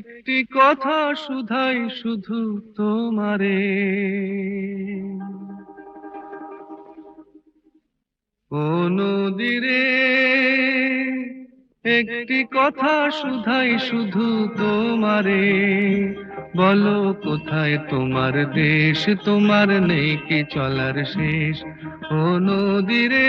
একটি কথা শুধাই শুধু তোমারে। ও নদীরে একটি কথা শুধাই শুধু তোমারে। বলো কোথায় তোমার দেশ, তোমার নেই কি চলার শেষ। ও নদীরে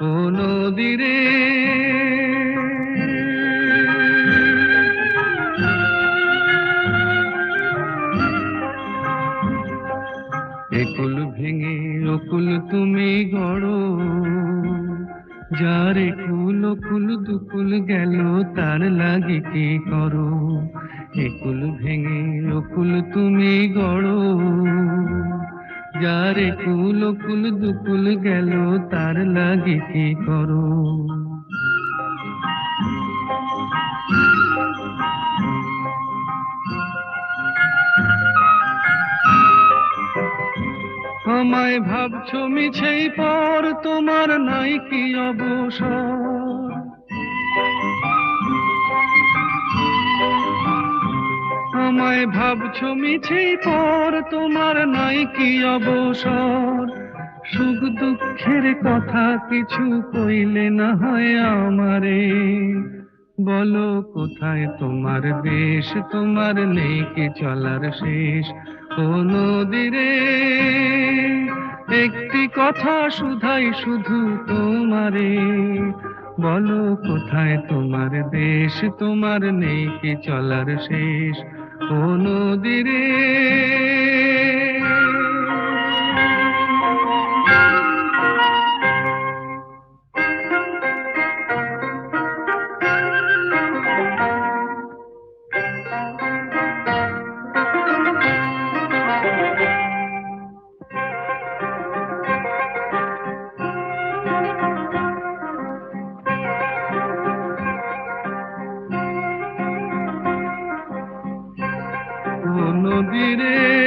ও নদীরে একুল ভেঙে অকুল তুমি গড়ো। যার একুল অকুল দুকুল গেল, তার লাগে কি করো? একুল ভেঙে অকুল তুমি গড়ো। যার একুল অকুল দুকুল গেল, তার লাগে কি করো? আমায় ভাবছ মিছেই পর, তোমার নাই কি অবসর? আমায় ভাবছ মিছেই পর, তোমার নাই কি অবসর? সুখ দুঃখের কথা কিছু কইলে না হয় আমারে। বলো কোথায় তোমার দেশ, তোমার নেই কি চলার শেষ? ও নদীরে, একটি কথা শুধাই শুধু তোমারে। বলো কোথায় তোমার দেশ, তোমার নেই কি চলার শেষ? নদীরে it is.